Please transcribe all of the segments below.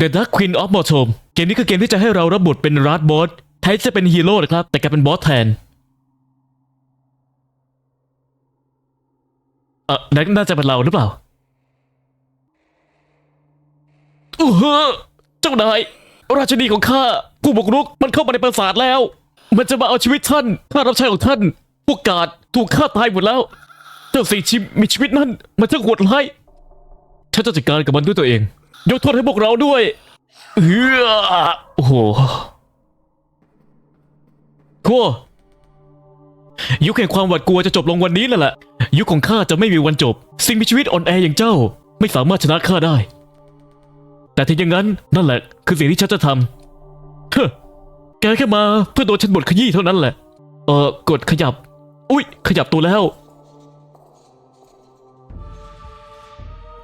The Dark Queen of m o r t o m เกมนี้คือเกมที่จะให้เรารับบทเป็นราร์ดบอสแทนจะเป็นฮีโร่นะครับ แต่แกเป็นบอสแทน เออนั่นน่าจะเป็นเราหรือเปล่าอู้เฮ้อเจ้านาย ราชินีของข้า ผู้บุกรุกมันเข้ามาในปราสาทแล้ว มันจะมาเอาชีวิตท่านข้ารับใช้ของท่านพวกกาดถูกฆ่าตายหมดแล้ว เจ้าสี่ชิมมีชีวิตนั่นมันช่างโหดร้ายฉันจะจัดการกับมันด้วยตัวเอง ยกโทษให้พวกเราด้วยเออโอ้โหโว้ยุคแห่งความหวาดกลัวจะจบลงวันนี้แล้วแหละ ยุคของข้าจะไม่มีวันจบ สิ่งมีชีวิตอ่อนแออย่างเจ้า ไม่สามารถชนะข้าได้ แต่ถึงอย่างนั้นนั่นแหละ คือสิ่งที่ฉันจะทำเฮ้แกแค่มาเพื่อโดนฉันบดขยี้เท่านั้นแหละ เออกดขยับ อุ้ยขยับตัวแล้ว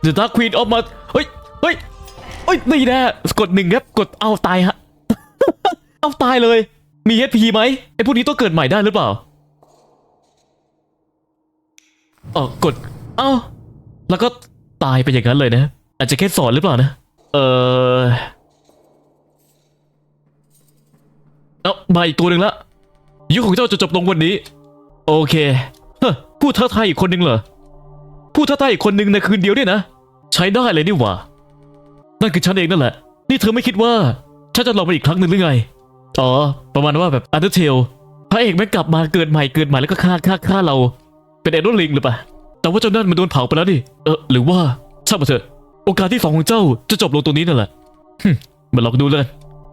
The Dark Queen ออกมาเฮ้ย เฮ้ย เฮ้ยนี่แน่กดหนึ่งครับกดเอาตายฮะ เอาตายเลย มี HP ไหมไอ้พวกนี้ต้องเกิดใหม่ได้หรือเปล่าเออกด เอ้า แล้วก็ตายไปอย่างนั้นเลยนะ อาจจะแค่สอนหรือเปล่านะ เออเอามาอีกตัวหนึ่งละยุคของเจ้าจะจบลงวันนี้ โอเค เฮ้ผู้ท้าทายอีกคนหนึ่งเหรอ ผู้ท้าทายอีกคนหนึ่งในคืนเดียวเนี่ยนะ ใช้ได้เลยนี่หว่า นั่นคือฉันเองนั่นแหละ นี่เธอไม่คิดว่าฉันจะลองไปอีกครั้งหนึ่งหรือไง อ๋อ ประมาณว่าแบบอันเดอร์เทลพระเอกแม่กลับมาเกิดใหม่เกิดใหม่แล้วก็ฆ่าฆ่าฆ่าเรา เป็นเอ็ดโรลิงหรือปล่าแต่ว่าเจ้านั่นมันโดนเผาไปแล้วดิ เออ หรือว่าช่างมาเถอะ โอกาสที่สองของเจ้าจะจบลงตรงนี้นั่นแหละฮึมาลองดูเลย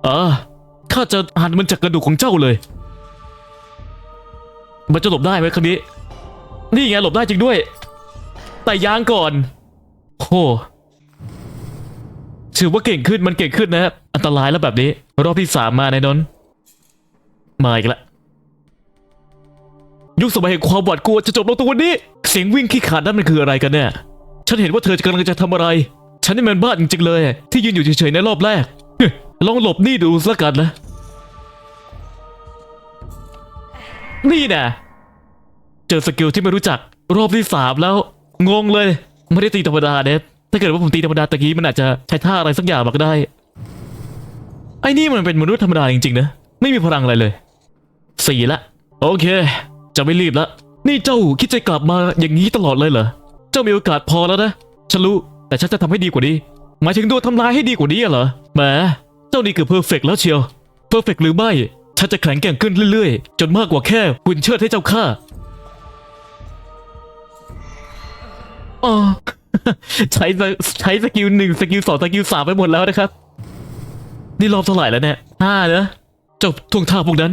อ่าข้าจะอ่นมันจากกระดูกของเจ้าเลย มันจะหลบได้ไหมครั้งนี้ นี่ไงหลบได้จริงด้วย แต่ยางก่อนโห ถือว่าเก่งขึ้นมันเก่งขึ้นนะครับอันตรายแล้วแบบนี้ รอบที่สามมาในนนมาอีกแล้วยุคสมัยแห่งความหวาดกลัวจะจบลงตรงวันนี้ เสียงวิ่งขี้ขาดนั่นมันคืออะไรกันเนี่ย ฉันเห็นว่าเธอกำลังจะทำอะไร ฉันนี่มันบ้าจริงๆเลย ที่ยืนอยู่เฉยๆในรอบแรกลองหลบนี่ดูสักกันนะ นี่นะเจอสกิลที่ไม่รู้จัก รอบที่สามแล้ว งงเลย ไม่ได้ตีธรรมดาเนฟ ถ้าเกิดว่าผมตีธรรมดาตะกี้มันอาจจะใช้ท่าอะไรสักอย่างมาก็ได้ ไอ้นี่มันเป็นมนุษย์ธรรมดาจริงๆนะ ไม่มีพลังอะไรเลย สี่ละ โอเค จะไม่รีบละ นี่เจ้าคิดจะกลับมาอย่างนี้ตลอดเลยเหรอ เจ้ามีโอกาสพอแล้วนะ ฉันรู้ แต่ฉันจะทำให้ดีกว่านี้ หมายถึงโดนทำลายให้ดีกว่านี้เหรอ แหม เจ้านี่คือเพอร์เฟกแล้วเชียว เพอร์เฟกหรือไม่ ฉันจะแข็งแกร่งขึ้นเรื่อยๆ จนมากกว่าแค่หุ่นเชิดให้เจ้าฆ่าอ๋อ ใช้สใช้สกิลหนึ่งสกิลสองสกิลสามไปหมดแล้วนะครับ นี่รอบเท่าไหร่แล้วเนี่ยห้าเนอะเจ้าท่วงท่าพวกนั้น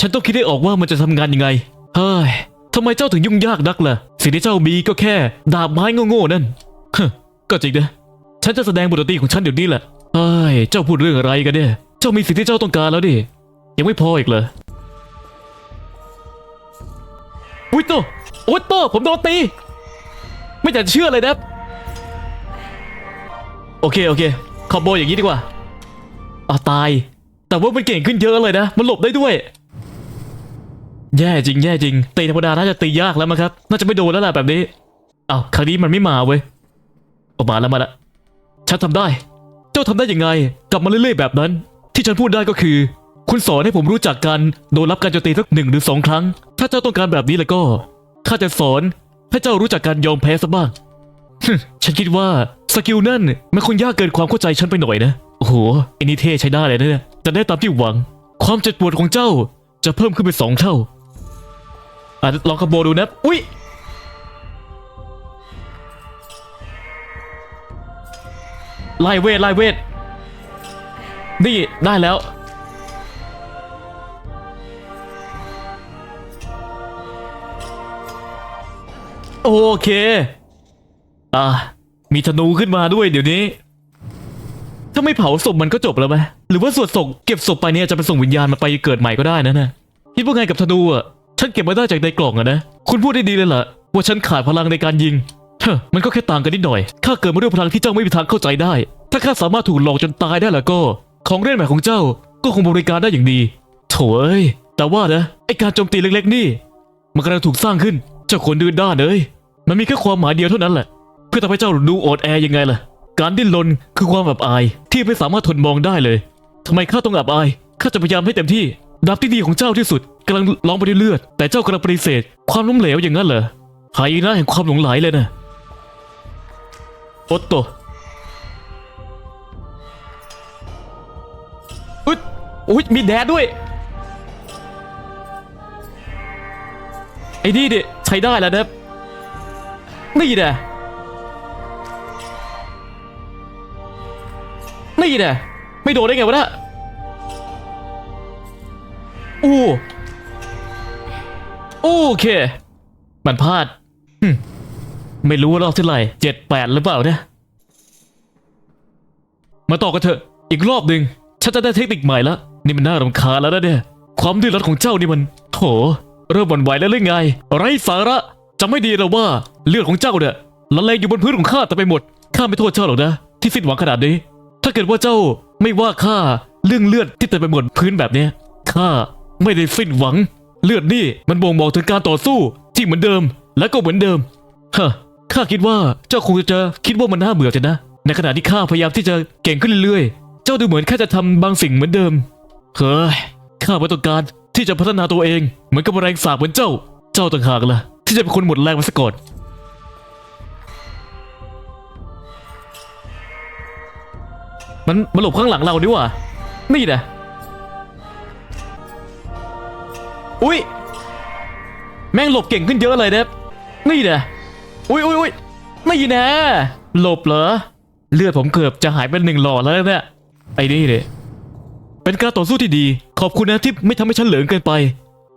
ฉันต้องคิดให้ออกว่ามันจะทำงานยังไง เฮ้ยทำไมเจ้าถึงยุ่งยากนักล่ะ สิ่งที่เจ้ามีก็แค่ ดาบไม้โง่ๆนั่นฮก็จริงนะ ฉันจะแสดงบทดนตรีของฉันเดี๋ยวนี้แหละเฮ้ย เจ้าพูดเรื่องอะไรกันเนี่ย เจ้ามีสิ่งที่เจ้าต้องการแล้วดิ ยังไม่พออีกเหรออุ้ยโตโอ้ยโตผมโดนตี ไม่อยากเชื่อเลยนะ โอเคโอเคคอมโบอย่างนี้ดีกว่าอะตาย แต่ว่ามันเก่งขึ้นเยอะเลยนะ มันหลบได้ด้วย แย่จริงแย่จริงตีธรรมดาน่าจะตียากแล้วมั้งครับ น่าจะไม่โดนแล้วแหละแบบนี้อ้าวครั้งนี้มันไม่มาเว้ยออกมาแล้วมาละฉันทำได้ เจ้าทำได้ยังไง กลับมาเรื่อยๆแบบนั้น ที่ฉันพูดได้ก็คือ คุณสอนให้ผมรู้จักกันโดนรับการโจมตีสักหนึ่งหรือสองครั้ง ถ้าเจ้าต้องการแบบนี้แล้วก็ข้าจะสอนให้เจ้ารู้จักการยอมแพ้ซะบ้าง ฉันคิดว่าสกิลนั่นมันคงยากเกินความเข้าใจฉันไปหน่อยนะ โอ้โหไอ้นี่เท่ใช้ได้เลยนะเนี่ยจะได้ตามที่หวัง ความเจ็บปวดของเจ้าจะเพิ่มขึ้นเป็นสองเท่าอะลองคอมโบดูนะ อุ๊ยไล่เวทไล่เวท นี่ได้แล้ว โอเค อะมีธนูขึ้นมาด้วยเดี๋ยวนี้ ถ้าไม่เผาศพมันก็จบแล้วไหมหรือว่าสวดศพเก็บศพไปเนี่ยจะไปส่งวิญญาณมาไปเกิดใหม่ก็ได้นะนะคิดว่าไงกับธนูอะฉันเก็บมาได้จากในกล่องอะนะคุณพูดได้ดีเลยล่ะว่าฉันขาดพลังในการยิงเฮ้มันก็แค่ต่างกันนิดหน่อยข้าเกิดมาด้วยพลังที่เจ้าไม่มีทางเข้าใจได้ ถ้าข้าสามารถถูกหลอกจนตายได้ล้วก็ ของเล่นใหม่ของเจ้าก็คงบริการได้อย่างดีโถ่เอ้ยแต่ว่านะไอการโจมตีเล็กๆนี่ มันกำลังถูกสร้างขึ้นเจ้าคนดื้อด้านเอ้ยมันมีแค่ความหมายเดียวเท่านั้นแหละ เพื่อทำให้เจ้าดูอ่อนแอยังไงล่ะ การดิ้นรนคือความอับอายที่ไม่สามารถทนมองได้เลยทำไมข้าต้องอับอายข้าจะพยายามให้เต็มที่ดาบที่ดีของเจ้าที่สุดกำลังร้องไปด้วยเลือด แต่เจ้ากำลังปฏิเสธ ความล้มเหลวอย่างนั้นเหรอหายนะแห่งความหลงไหลเลยนะโอตโตอุ๊ยอุ๊ยมีแดดด้วย ไอ้นี่ดิใช้ได้แล้วนะนี่แน่ นี่แน่ไม่โดนได้ไงวะเนี่ยอู้โอเค มันพลาดหึไม่รู้ว่ารอบเท่าไหร่เจ็ดแปดหรือเปล่าเนี่ยมาต่อกันเถอะอีกรอบหนึ่งฉันจะได้เทคนิคใหม่ล้วนี่มันน่ารำคาญแล้วนะเนี่ย ความดื้อรั้นของเจ้านี่มันโถเริ่มวั่นไหวแล้วหรือไง ไร้สาระจำไม่ดีแล้วว่าเลือดของเจ้าเนี่ยละเลงอยู่บนพื้นของข้าแต่ไปหมดข้าไม่โทษเจ้าหรอกนะ ที่สิ้นหวังขนาดนี้ ถ้าเกิดว่าเจ้าไม่ว่าข้าเรื่องเลือดที่เต็มไปหมดพื้นแบบนี้ข้าไม่ได้สิ้นหวัง เลือดนี่มันบ่งบอกถึงการต่อสู้ที่เหมือนเดิมและก็เหมือนเดิมฮะข้าคิดว่าเจ้าคงจะคิดว่ามันน่าเบื่อจะนะ ในขณะที่ข้าพยายามที่จะเก่งขึ้นเรื่อยๆ เจ้าดูเหมือนแค่จะทำบางสิ่งเหมือนเดิม เฮ้ยข้าไม่ต้องการที่จะพัฒนาตัวเองเหมือนกับแรงสาบเหมือนเจ้า เจ้าต่างหากล่ะที่จะเป็นคนหมดแรงมาซะก่อน มันมันหลบข้างหลังเราดิว่ะนี่นะอุ้ยแม่งหลบเก่งขึ้นเยอะเลยนะนี่นะอุ้ยอุ้ยอุ้ยไม่นะหลบเหรอเลือดผมเกือบจะหายเป็นหนึ่งหลอดแล้วเนี่ยไอ้นี่เลยเป็นการต่อสู้ที่ดี ขอบคุณนะที่ไม่ทำให้ฉันเหลืองเกินไป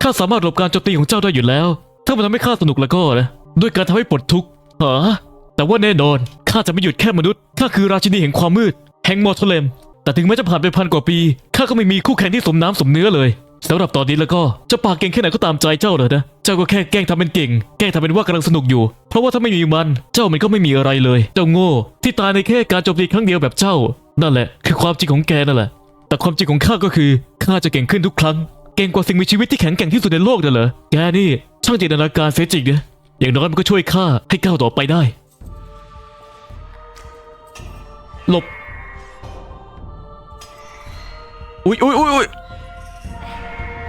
ข้าสามารถหลบการโจมตีของเจ้าได้อยู่แล้ว ถ้ามันทำให้ข้าสนุกแล้วก็นะด้วยการทำให้ปลดทุกข์เหรอแต่ว่าแน่นอนข้าจะไม่หยุดแค่มนุษย์ข้าคือราชินีแห่งความมืด แห่งมอร์ทเลม แต่ถึงแม้จะผ่านไปพันกว่าปี ข้าก็ไม่มีคู่แข่งที่สมน้ำสมเนื้อเลยสำหรับตอนนี้แล้วก็จะปากเก่งแค่ไหนก็ตามใจเจ้าเลยนะ เจ้าก็แค่แกล้งทำเป็นเก่ง แกล้งทำเป็นว่ากำลังสนุกอยู่ เพราะว่าถ้าไม่มีมัน เจ้ามันก็ไม่มีอะไรเลย เจ้าโง่ ที่ตายในแค่การโจมตีครั้งเดียวแบบเจ้า นั่นแหละ คือความจริงของแกนั่นแหละ แต่ความจริงของข้าก็คือข้าจะเก่งขึ้นทุกครั้ง เก่งกว่าสิ่งมีชีวิตที่แข็งแกร่งที่สุดในโลกนั่นเหรอ แกนี่ช่างจินตนาการเสียจริงนะ อย่างน้อยมันก็ช่วยข้าให้ก้าวต่อไปได้ หลบ อุ๊ยอุ๊ยอุ๊ยอุ๊ย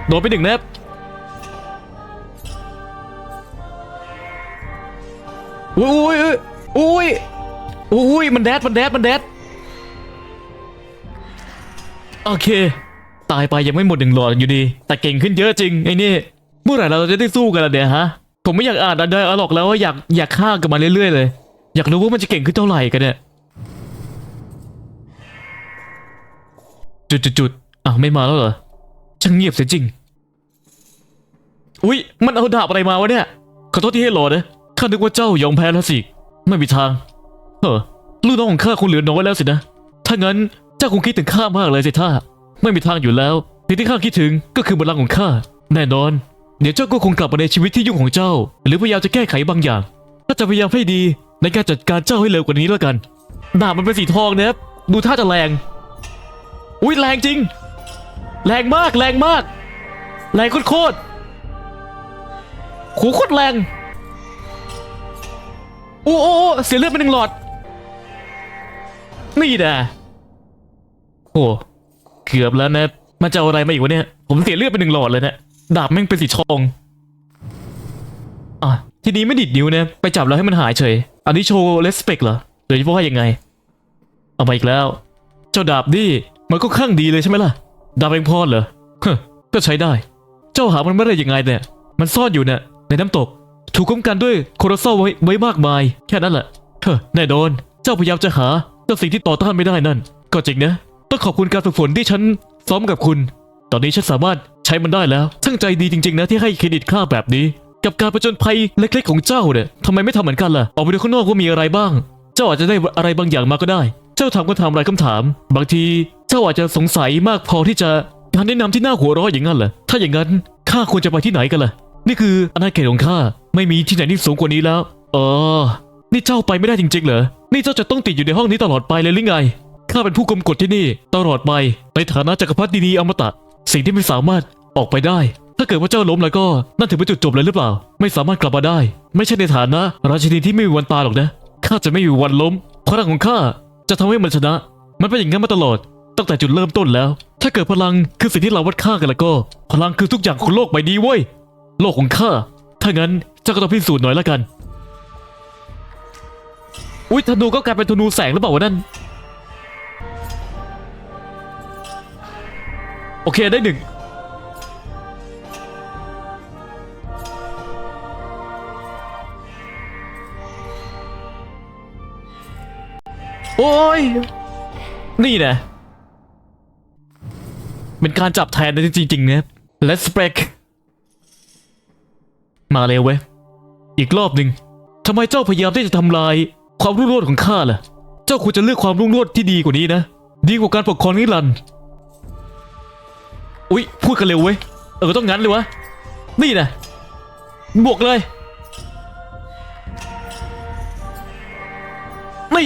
โดนไปหนึ่งแนบอุ๊ยอุ๊ยอุ๊ยอุ๊ยอุ๊ยมันแดดมันแดดมันแดดโอเค ตายไปยังไม่หมดหนึ่งหลอดอยู่ดี แต่เก่งขึ้นเยอะจริงไอ้นี่ เมื่อไหร่เราจะได้สู้กันล่ะเนี่ยฮะ ผมไม่อยากอ่านอันใดอะหรอกแล้วว่าอยากอยากฆ่ากันมาเรื่อยๆเลย อยากรู้ว่ามันจะเก่งขึ้นเท่าไหร่กันเนี่ยจุดจุดจุด อ้าวไม่มาแล้วเหรอช่างเงียบเสียจริง อุ๊ย มันเอาดาบอะไรมาวะเนี่ย ขอโทษที่ให้รอนะข้านึกว่าเจ้ายอมแพ้แล้วสิ ไม่มีทางเออลูกน้องของข้าคงเหลือน้อยแล้วสินะ ถ้างั้นเจ้าคงคิดถึงข้ามากเลยสิท่า ไม่มีทางอยู่แล้วสิ่งที่ข้าคิดถึงก็คือบัลลังก์ของข้า แน่นอน เดี๋ยวเจ้าก็คงกลับมาในชีวิตที่ยุ่งของเจ้า หรือพยายามจะแก้ไขบางอย่างข้าจะพยายามให้ดีในการจัดการเจ้าให้เร็วกว่านี้แล้วกันดาบมันเป็นสีทองนะครับดูท่าจะแรง อุ้ยแรงจริง แรงมากแรงมาก แรงโคตรๆโหโคตรแรงโอ้โอ้โอ้เสียเลือดไปหนึ่งหลอด นี่นะโอ้เกือบแล้วนะมันจะเอาอะไรมาอีกวะเนี่ย ผมเสียเลือดไปหนึ่งหลอดเลยเนะดาบแม่งเป็นสีทองอะทีนี้ไม่ดิดนิ้วนะไปจับแล้วให้มันหายเฉย อันนี้โชว์เลสเปกเหรอหรือว่ายังไง เอามาอีกแล้ว เจ้าดาบนี่มันก็ข้างดีเลยใช่ไหมล่ะ ดาบเองพอเหรอฮก็ใช้ได้ เจ้าหามันไม่ได้ยังไงเนี่ย มันซ่อนอยู่เนี่ยในน้ำตก ถูกคุ้มกันด้วยโคโรโซไว้ไว้มากมาย แค่นั้นแหละเฮ้แน่นอน เจ้าพยายามจะหาเจ้าสิ่งที่ต่อต้านไม่ได้นั่น ก็จริงนะ ต้องขอบคุณการฝึกฝนที่ฉันซ้อมกับคุณ ตอนนี้ฉันสามารถใช้มันได้แล้วช่างใจดีจริงๆนะที่ให้เครดิตข้าแบบนี้ กับการประจนภัยเล็กๆของเจ้าเนี่ยทำไมไม่ทำเหมือนกันล่ะ ออกไปดูข้างนอกว่ามีอะไรบ้าง เจ้าอาจจะได้อะไรบางอย่างมาก็ได้ เจ้าทำก็ทำอะไรคำถาม บางทีเจ้าอาจจะสงสัยมากพอที่จะการแนะนำที่น่าหัวเราะอย่างนั้นเหรอถ้าอย่างนั้นข้าควรจะไปที่ไหนกันล่ะ นี่คืออาณาเขตของข้าไม่มีที่ไหนที่สูงกว่านี้แล้วเออนี่เจ้าไปไม่ได้จริงๆเหรอนี่เจ้าจะต้องติดอยู่ในห้องนี้ตลอดไปเลยหรือไงข้าเป็นผู้กำกฎที่นี่ตลอดไปในฐานะจักรพรรดินีอมตะ สิ่งที่ไม่สามารถออกไปได้ ถ้าเกิดว่าเจ้าล้มแล้วก็นั่นถือเป็นจุดจบเลยหรือเปล่า ไม่สามารถกลับมาได้ ไม่ใช่ในฐานะ ราชินีที่ไม่มีวันตายหรอกนะข้าจะไม่มีวันล้มพลังของข้า จะทำให้มันชนะ มันเป็นอย่างนั้นมาตลอด ตั้งแต่จุดเริ่มต้นแล้ว ถ้าเกิดพลังคือสิ่งที่เราวัดค่ากันแล้วก็ พลังคือทุกอย่างของโลกใบนี้เว้ย โลกของข้า ถ้างั้นเจ้าก็ต้องพิสูจน์หน่อยละกัน อุ๊ยธนูก็กลายเป็นธนูแสงหรือเปล่าวะนั่น โอเคได้หนึ่ง โอ้ย นี่นะ เป็นการจับแทนนะจริงๆนะ Let's break มาเลยเว้ย อีกรอบหนึ่งทำไมเจ้าพยายามที่จะทำลายความรุ่งโรจน์ของข้าล่ะ เจ้าควรจะเลือกความรุ่งโรจน์ที่ดีกว่านี้นะ ดีกว่าการปกครองนิรันดร์อุ๊ย พูดกันเร็วเว้ย เออต้องงั้นเลยวะ นี่นะ บวกเลย นี่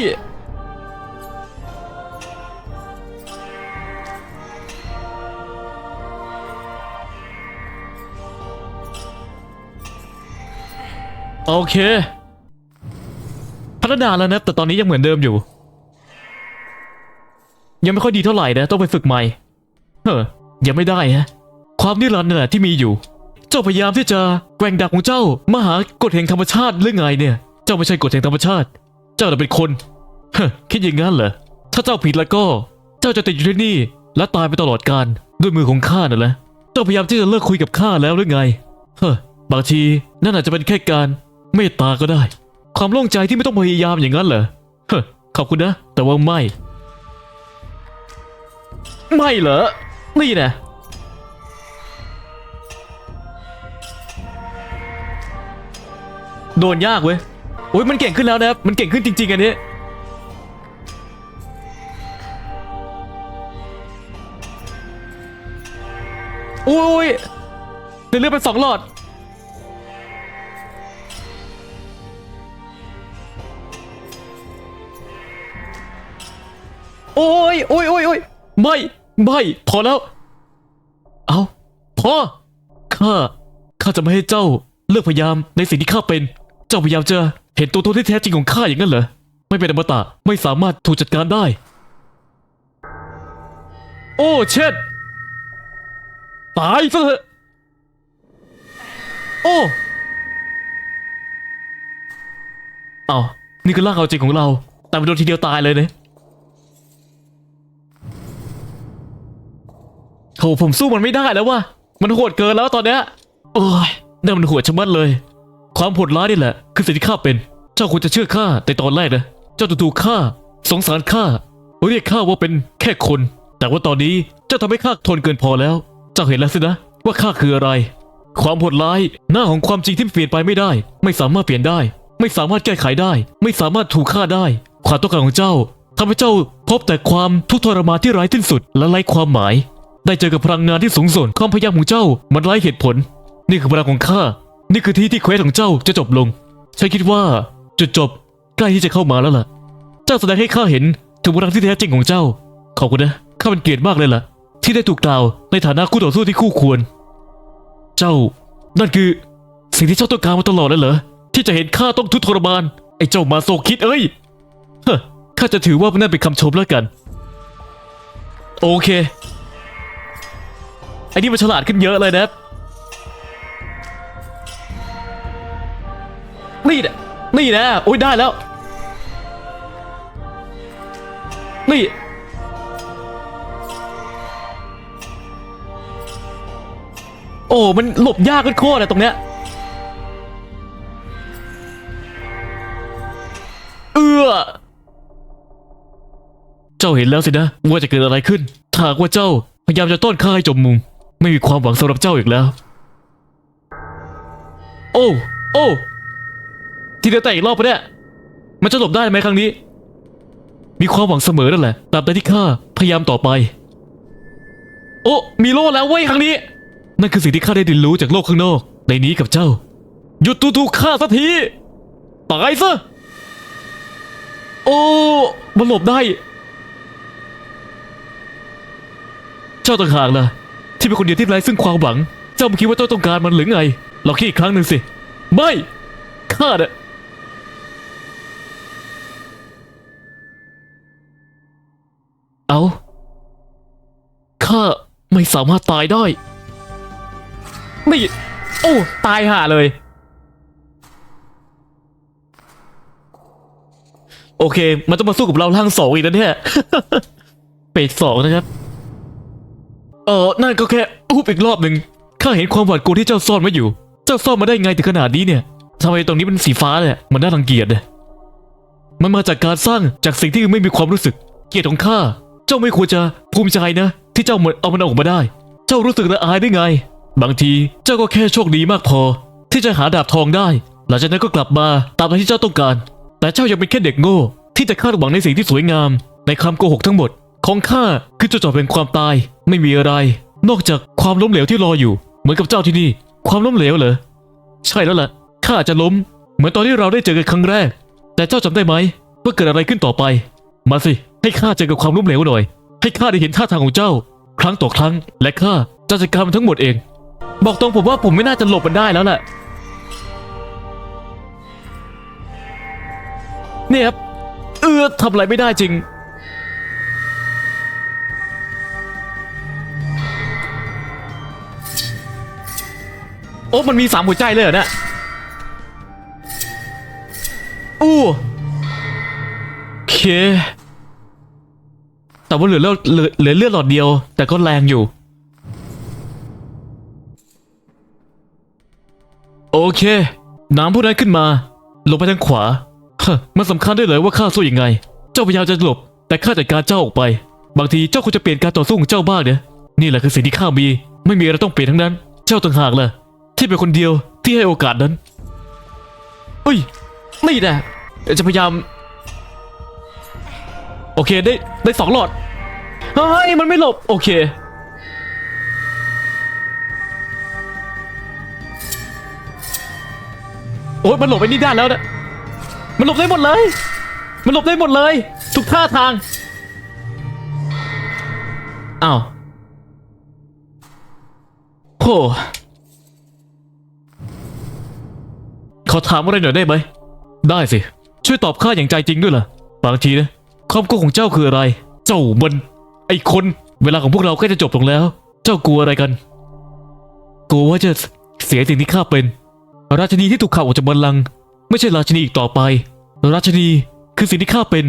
โอเค พัฒนาแล้วนะแต่ตอนนี้ยังเหมือนเดิมอยู่ ยังไม่ค่อยดีเท่าไหร่นะ ต้องไปฝึกใหม่เฮ้อยังไม่ได้ฮะความนิรันดร์น่ะที่มีอยู่ เจ้าพยายามที่จะแกว่งดักของเจ้ามาหากฎแห่งธรรมชาติหรือไงเนี่ย เจ้าไม่ใช่กฎแห่งธรรมชาติ เจ้าน่เป็นคนเฮ้อคิดอย่างนั้นเหรอถ้าเจ้าผิดแล้วก็ เจ้าจะติดอยู่ที่นี่ และตายไปตลอดกาลด้วยมือของข้านั่นแหละเจ้าพยายามที่จะเลิกคุยกับข้าแล้วหรือไง เฮ้อบางทีนั่นอาจจะเป็นแค่การ เมตตาก็ได้ ความโล่งใจที่ไม่ต้องพยายามอย่างนั้นเหรอเฮ้ขอบคุณนะ แต่ว่าไม่ ไม่เหรอ นี่นะโดนยากเว้ย โอ้ยมันเก่งขึ้นแล้วนะครับ มันเก่งขึ้นจริง ๆ อันนี้ โอ้ยเดี๋ยวเลือดเป็นสองหลอด โอ้ยโอ้ยโอ้ยโอ้ยไม่ไม่พอแล้ว เอาพอข้าข้าจะไม่ให้เจ้าเลือกพยายามในสิ่งที่ข้าเป็น เจ้าพยายามจะเห็นตัวตนที่แท้จริงของข้าอย่างนั้นเหรอไม่เป็นอมตะไม่สามารถถูกจัดการได้ โอ้เช็ดตายซะเถอะโอ้เอานี่คือร่างเอาจริงของเรา แต่มันโดนทีเดียวตายเลยเนี่ย โหผมสู้มันไม่ได้แล้วว่ะมันโหดเกินแล้วตอนเนี้ยโอ้ยนั่นมันโหดชะมัดเลย ความโหดร้ายนี่แหละ คือสิ่งที่ข้าเป็น เจ้าควรจะเชื่อข้าแต่ตอนแรกนะ เจ้าถูกข้าสงสารข้าเรียกข้าว่าเป็นแค่คน แต่ว่าตอนนี้เจ้าทำให้ข้าทนเกินพอแล้ว เจ้าเห็นแล้วสินะว่าข้าคืออะไร ความโหดร้ายหน้าของความจริงที่เปลี่ยนไปไม่ได้ ไม่สามารถเปลี่ยนได้ ไม่สามารถแก้ไขได้ ไม่สามารถถูกฆ่าได้ ความต้องการของเจ้าทำให้เจ้าพบแต่ความทุกข์ทรมานที่ร้สิ้นสุดและไร้ความหมาย ได้เจอกับพลังงานที่สูงส่งความพยายามของเจ้ามันไร้เหตุผล นี่คือพลังของข้า นี่คือที่ที่เควสของเจ้าจะจบลง ฉันคิดว่าจุดจบใกล้ที่จะเข้ามาแล้วล่ะ เจ้าแสดงให้ข้าเห็นถึงพลังที่แท้จริงของเจ้า ขอบคุณนะ ข้าเป็นเกียรติมากเลยล่ะ ที่ได้ถูกกล่าวในฐานะคู่ต่อสู้ที่คู่ควร เจ้า นั่นคือ สิ่งที่เจ้าต้องการมาตลอดเลยเหรอ ที่จะเห็นข้าต้องทุกข์ทรมาน ไอ้เจ้ามาโซคิดเอ้ย เฮ้ข้าจะถือว่ามันนั่นเป็นคำชมแล้วกัน โอเค อ้นี่มันฉลาดขึ้นเยอะเลยนะนี่นะนี่นะโอ้ยได้แล้ว นี่ โอ้มันหลบยากโคตรๆอะตรงเนี้ยเอื้อเจ้าเห็นแล้วสินะว่าจะเกิดอะไรขึ้นถ้าว่าเจ้าพยายามจะต้อนข้าให้จมมุม ไม่มีความหวังสำหรับเจ้าอีกแล้ว โอ้ โอ้ ทีเดียวแต่อีกรอบปะเนี่ย มันจะหลบได้ไหมครั้งนี้ มีความหวังเสมอนั่นแหละ ตามใดที่ข้าพยายามต่อไป โอ้ มีโล่แล้วเว้ยครั้งนี้ นั่นคือสิ่งที่ข้าได้เรียนรู้จากโลกข้างนอก ในนี้กับเจ้า หยุดตูทูข้าสักที ตายซะ โอ้ มันหลบได้ เจ้าต่างหากล่ะ ที่เป็นคนเดียวที่ไร้ซึ่งความหวัง เจ้ามันคิดว่าเจ้าต้องการมันหรือไงลองคิดอีกครั้งหนึ่งสิ ไม่ข้าเนี่ยเอาข้าไม่สามารถตายได้ ไม่โอ้ตายห่าเลย โอเค มันต้องมาสู้กับเราล่างสองอีกแล้วเนี่ยเป็ดสองนะครับ เออนั่นก็แค่อุบอีกรอบหนึ่งข้าเห็นความหวาดกลัวที่เจ้าซ่อนไว้อยู่ เจ้าซ่อนมาได้ไงถึงขนาดนี้เนี่ยทำไมตรงนี้เป็นสีฟ้าเนี่ยมันน่ารังเกียจเนี่ยมันมาจากการสร้างจากสิ่งที่ไม่มีความรู้สึก เกียรติของข้า เจ้าไม่ควรจะภูมิใจนะ ที่เจ้าเอามันออกมาได้ เจ้ารู้สึกละอายได้ไง บางทีเจ้าก็แค่โชคดีมากพอ ที่จะหาดาบทองได้ หลังจากนั้นก็กลับมาตามที่เจ้าต้องการ แต่เจ้ายังเป็นแค่เด็กโง่ ที่จะคาดหวังในสิ่งที่สวยงาม ในคำโกหกทั้งหมด ของข้าคือจุดจบเป็นความตาย ไม่มีอะไร นอกจากความล้มเหลวที่รออยู่ เหมือนกับเจ้าที่นี่ ความล้มเหลวเหรอใช่แล้วล่ะข้าอาจจะล้ม เหมือนตอนที่เราได้เจอกันครั้งแรก แต่เจ้าจำได้ไหมว่าเกิดอะไรขึ้นต่อไป มาสิ ให้ข้าเจอกับความล้มเหลวหน่อย ให้ข้าได้เห็นท่าทางของเจ้า ครั้งต่อครั้ง และข้าจะจัดการมันทั้งหมดเอง บอกตรงผมว่าผมไม่น่าจะหลบมันได้แล้วแหละเนี่ยครับเออทำอะไรไม่ได้จริง โอ้มันมีสามหัวใจเลยเหรอเนี่ยอู้โอเค แต่ว่าเหลือเลือดเหลือเลือดหลอดเดียว แต่ก็แรงอยู่ โอเค น้ำพวกนั้นขึ้นมา ลงไปทางขวาฮะมันสำคัญด้วยเลยว่าข้าสู้ยังไง เจ้าพยายามจะหลบ แต่ข้าจัดการเจ้าออกไป บางทีเจ้าควรจะเปลี่ยนการต่อสู้ของเจ้าบ้างเนี่ยนี่แหละคือสิ่งที่ข้ามี ไม่มีอะไรต้องเปลี่ยนทั้งนั้น เจ้าต่างหากล่ะ ที่เป็นคนเดียวที่ให้โอกาสนั้นเฮ้ยนี่แหละจะพยายาม โอเคได้ได้สองหลอดเฮ้ยมันไม่หลบโอเคโอ้ยมันหลบไปนี่ได้แล้วนะมันหลบได้หมดเลย มันหลบได้หมดเลย ทุกท่าทางอ้าวโห ขอถามอะไรหน่อยได้ไหม ได้สิ ช่วยตอบข้าอย่างใจจริงด้วยล่ะ บางทีนะความกลัวของเจ้าคืออะไร เจ้ามัน ไอคน เวลาของพวกเราใกล้จะจบลงแล้ว เจ้ากลัวอะไรกัน กลัวว่าจะเสียสิ่งที่ข้าเป็น ราชินีที่ถูกขับออกจากบัลลังก์ไม่ใช่ราชินีอีกต่อไป ราชินีคือสิ่งที่ข้าเป็น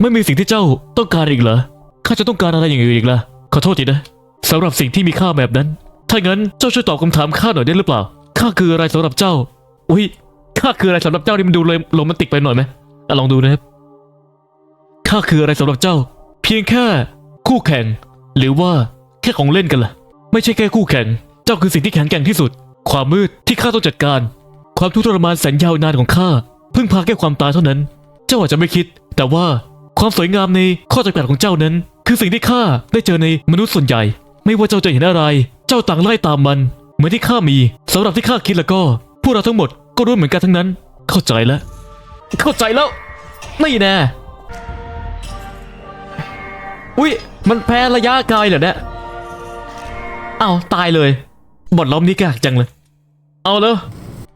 ไม่มีสิ่งที่เจ้าต้องการอีกเหรอ ข้าจะต้องการอะไรอย่างอื่นอีกล่ะ ขอโทษทีนะสำหรับสิ่งที่มีค่าแบบนั้น ถ้างั้นเจ้าช่วยตอบคำถามข้าหน่อยได้หรือเปล่า ข้าคืออะไรสำหรับเจ้า อุ้ย ข้าคืออะไรสำหรับเจ้านี่มันดูเลยโรแมนติกไปหน่อยไหมอะลองดูนะครับข้าคืออะไรสำหรับเจ้า เพียงแค่คู่แข่ง หรือว่าแค่ของเล่นกันล่ะ ไม่ใช่แค่คู่แข่ง เจ้าคือสิ่งที่แข็งแกร่งที่สุด ความมืดที่ข้าต้องจัดการ ความทุกข์ทรมานแสนยาวนานของข้าเพิ่งพาแค่ความตายเท่านั้น เจ้าอาจจะไม่คิด แต่ว่าความสวยงามในข้อจำกัดของเจ้านั้น คือสิ่งที่ข้าได้เจอในมนุษย์ส่วนใหญ่ ไม่ว่าเจ้าจะเห็นอะไร เจ้าต่างไล่ตามมัน เหมือนที่ข้ามีสำหรับที่ข้าคิดแล้วก็ พวกเราทั้งหมด ก็รู้เหมือนกันทั้งนั้น เข้าใจแล้ว เข้าใจแล้ว นี่แน่อุ้ยมันแพ้ระยะไกลเหรอเนี่ยอ้าวตายเลยบอดล้อมนี้กากจังเลย เอาแล้ว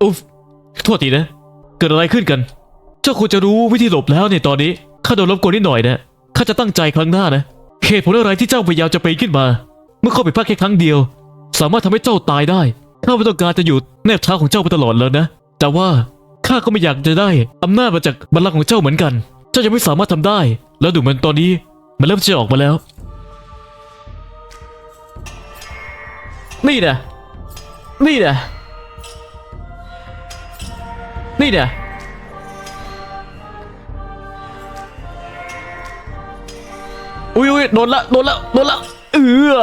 อุ๊ฟโทษทีนะ เกิดอะไรขึ้นกัน เจ้าควรจะรู้วิธีหลบแล้วเนี่ยตอนนี้ข้าโดนรบกวนนิดหน่อยนะข้าจะตั้งใจครั้งหน้านะเหตุผลอะไรที่เจ้าพยายามจะปีนขึ้นมา เมื่อเข้าไปพลาดแค่ครั้งเดียว สามารถทำให้เจ้าตายได้ข้าไม่ต้องการจะหยุดแนบเท้าของเจ้าไปตลอดแล้วนะ แต่ว่าข้าก็ไม่อยากจะได้อำนาจมาจากบัลลังก์ของเจ้าเหมือนกัน เจ้ายังไม่สามารถทำได้ แล้วดูเหมือนตอนนี้ มันเริ่มจะออกมาแล้ว นี่นะนี่นะนี่นะอุ้ยอุ้ยโดนละโดนละโดนละเออ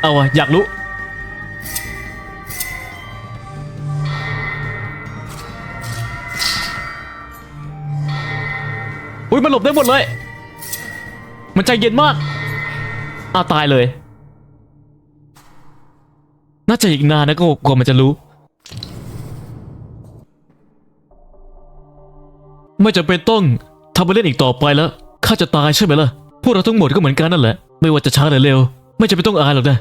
เอาวะอยากรู้ ยมันหลบได้หมดเลย มันใจเย็นมากอ้าวตายเลย น่าจะอีกนานนะก็กว่ามันจะรู้ ไม่จำเป็นต้องทำไปเล่นอีกต่อไปแล้วข้าจะตายใช่ไหมล่ะ พวกเราทั้งหมดก็เหมือนกันนั่นแหละ ไม่ว่าจะช้าหรือเร็ว ไม่จำเป็นต้องอายหรอกนะ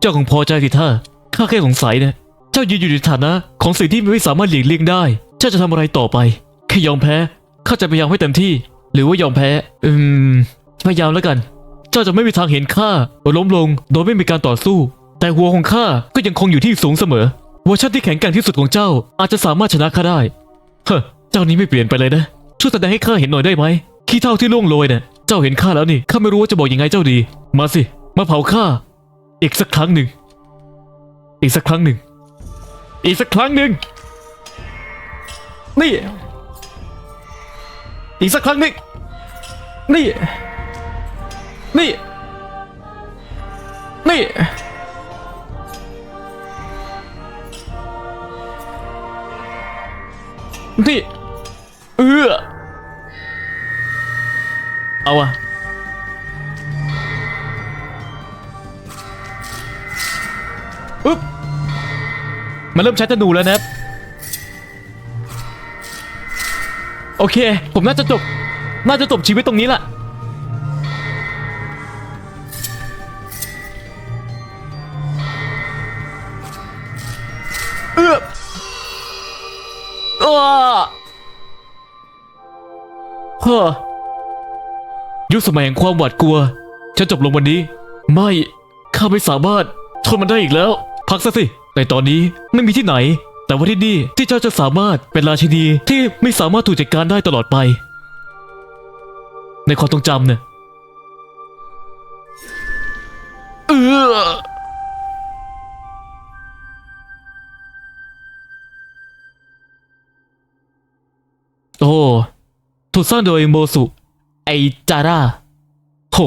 เจ้าคงพอใจสิท่าข้าแค่สงสัยนะ เจ้ายืนอยู่ในฐานะ ของสิ่งที่ไม่สามารถหลีกเลี่ยงได้ เจ้าจะทำอะไรต่อไป แค่ยอมแพ้ ข้าจะพยายามให้เต็มที่ หรือว่ายอมแพ้ อืม พยายามแล้วกัน เจ้าจะไม่มีทางเห็นข้าล้มลง โดยไม่มีการต่อสู้ แต่หัวของข้าก็ยังคงอยู่ที่สูงเสมอเวอร์ชันที่แข็งแกร่งที่สุดของเจ้า อาจจะสามารถชนะข้าได้เฮ้เจ้านี้ไม่เปลี่ยนไปเลยนะ ช่วยแสดงให้ข้าเห็นหน่อยได้ไหมขี้เท่าที่ล่วงโรยเนี่ยเจ้าเห็นข้าแล้วนี่ข้าไม่รู้ว่าจะบอกยังไงเจ้าดี มาสิ มาเผาข้าอีกสักครั้งหนึ่ง อีกสักครั้งหนึ่ง อีกสักครั้งหนึ่งนี่ อีกสักครั้งหนึ่งนี่ นี่ นี่ นี่ เออเอาอะอึ๊บมันเริ่มใช้ธนูแล้วนะครับ โอเค ผมน่าจะจบ น่าจะจบชีวิตตรงนี้แหละเอออ้าเฮ้อยุคสมัยแห่งความหวาดกลัวจะจบลงวันนี้ ไม่ ข้าไม่สามารถทนมันได้อีกแล้ว พักซะสิ ในตอนนี้ไม่มีที่ไหน แต่ว่าที่นี่ที่เจ้าจะสามารถเป็นราชินีที่ไม่สามารถถูกจัดการได้ตลอดไป ในความทรงจำเนี่ยเออโอ้ถูกสร้างโดยโมสุ ไอจาร่าโห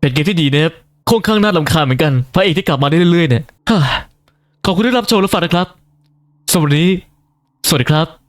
เป็นเกมที่ดีนะครับค่อนข้างน่าลำคาญเหมือนกัน พระเอกที่กลับมาได้เรื่อยๆเนี่ยขอบคุณที่รับชมและฟังนะครับ วัสดี สวัสดีครับ